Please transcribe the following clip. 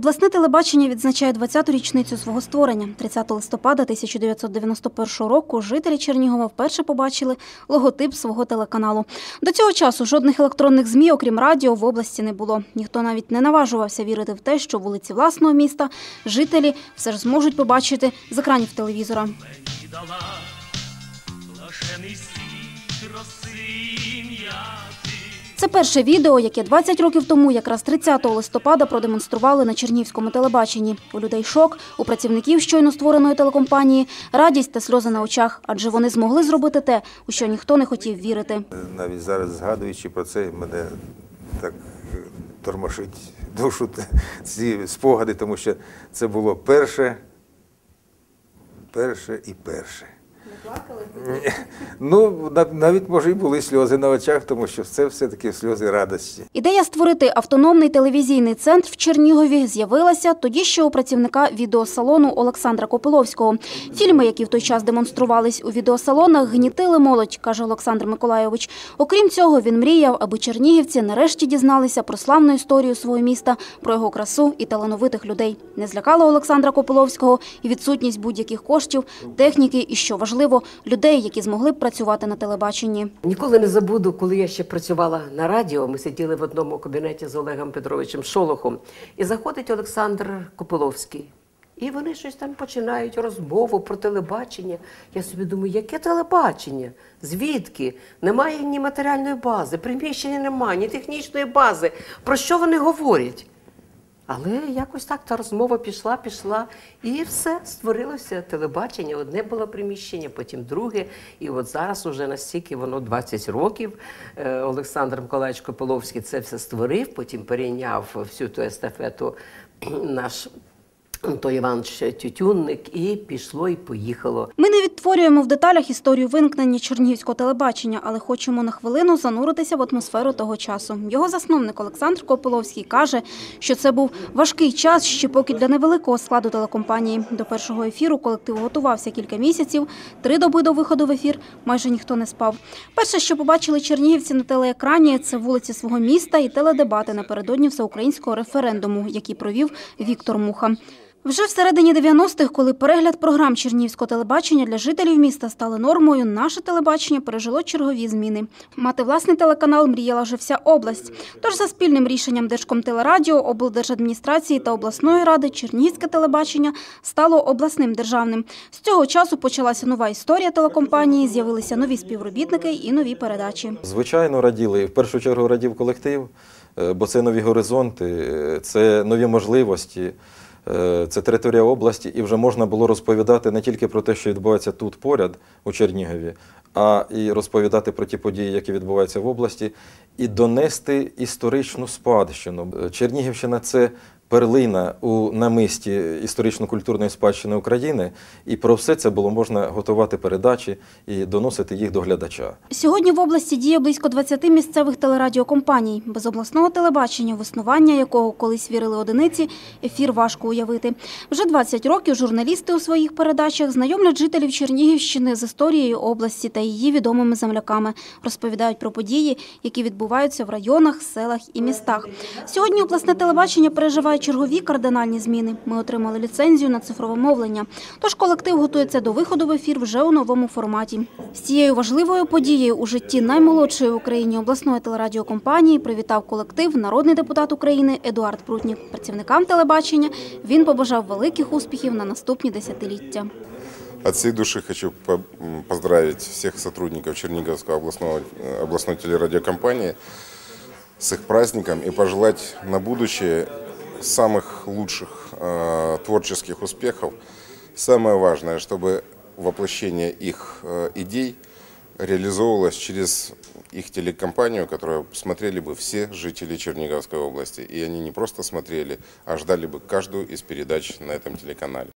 Обласне телебачення відзначає 20-ту річницю свого створення. 30 листопада 1991 року жителі Чернігова вперше побачили логотип свого телеканалу. До цього часу жодних електронних ЗМІ, окрім радіо, в області не було. Ніхто навіть не наважувався вірити в те, що вулиці власного міста жителі все ж зможуть побачити з екранів телевізора. мені дала Це перше відео, яке 20 років тому, якраз 30 листопада, продемонстрували на Чернігівському телебаченні. У людей шок, у працівників щойно створеної телекомпанії радість та сльози на очах, адже вони змогли зробити те, у що ніхто не хотів вірити. Навіть зараз згадуючи про це, мене так тормошить душу ці спогади, тому що це було перше, перше і перше. Ну, нав- навіть може і були сльози на очах, тому що це все-таки сльози радості. Ідея створити автономний телевізійний центр в Чернігові з'явилася тоді ще у працівника відеосалону Олександра Копиловського. Фільми, які в той час демонструвались у відеосалонах, гнітили молодь, каже Олександр Миколайович. Окрім цього, він мріяв, аби чернігівці нарешті дізналися про славну історію свого міста, про його красу і талановитих людей. Не злякало Олександра Копиловського і відсутність будь-яких коштів, техніки і, що важливо, людей, які змогли б працювати на телебаченні. Ніколи не забуду, коли я ще працювала на радіо. Ми сиділи в одному кабінеті з Олегом Петровичем Шолохом, і заходить Олександр Копиловський. І вони щось там починають розмову про телебачення. Я собі думаю, яке телебачення? Звідки? Немає ні матеріальної бази, приміщення немає, ні технічної бази. Про що вони говорять? Але якось так та розмова пішла, пішла, і все створилося телебачення. Одне було приміщення, потім друге. І от зараз уже настільки воно 20 років. е, Олександр Миколаївич Кополовський це все створив, потім перейняв всю ту естафету наш Антон Іванович Тютюнник, і пішло, і поїхало. Ми не відтворюємо в деталях історію виникнення чернігівського телебачення, але хочемо на хвилину зануритися в атмосферу того часу. Його засновник Олександр Копиловський каже, що це був важкий час ще поки для невеликого складу телекомпанії. До першого ефіру колектив готувався кілька місяців. Три доби до виходу в ефір майже ніхто не спав. Перше, що побачили чернігівці на телеекрані, це вулиці свого міста і теледебати напередодні всеукраїнського референдуму, який провів Віктор Муха. Вже всередині 90-х, коли перегляд програм Чернігівського телебачення для жителів міста стали нормою, наше телебачення пережило чергові зміни. Мати власний телеканал мріяла вже вся область. Тож за спільним рішенням Держкомтелерадіо, облдержадміністрації та обласної ради Чернігівське телебачення стало обласним державним. З цього часу почалася нова історія телекомпанії, з'явилися нові співробітники і нові передачі. Звичайно, раділи. В першу чергу радів колектив, е, бо це нові горизонти, е, це нові можливості, це територія області, і вже можна було розповідати не тільки про те, що відбувається тут поряд у Чернігові, а і розповідати про ті події, які відбуваються в області, і донести історичну спадщину. Е, Чернігівщина це перлина у намисті історично-культурної спадщини України, і про все це було можна готувати передачі і доносити їх до глядача. Сьогодні в області діє близько 20 місцевих телерадіокомпаній. Без обласного телебачення, в існування якого колись вірили одиниці, ефір важко уявити. Вже 20 років журналісти у своїх передачах знайомлять жителів Чернігівщини з історією області та її відомими земляками, розповідають про події, які відбуваються в районах, селах і містах. Сьогодні обласне телебачення переживає чергові кардинальні зміни. Ми отримали ліцензію на цифрове мовлення. Тож колектив готується до виходу в ефір вже у новому форматі. З цією важливою подією у житті наймолодшої в Україні обласної телерадіокомпанії привітав колектив народний депутат України Едуард Прутнів. Працівникам телебачення він побажав великих успіхів на наступні десятиліття. От всей души хочу поздравить всех сотрудников Черниговского областного, э, областной телерадиокомпании с их праздником и пожелать на будущее самых лучших э, творческих успехов. Самое важное, чтобы воплощение их э, идей реализовывалось через их телекомпанию, которую смотрели бы все жители Черниговской области. И они не просто смотрели, а ждали бы каждую из передач на этом телеканале.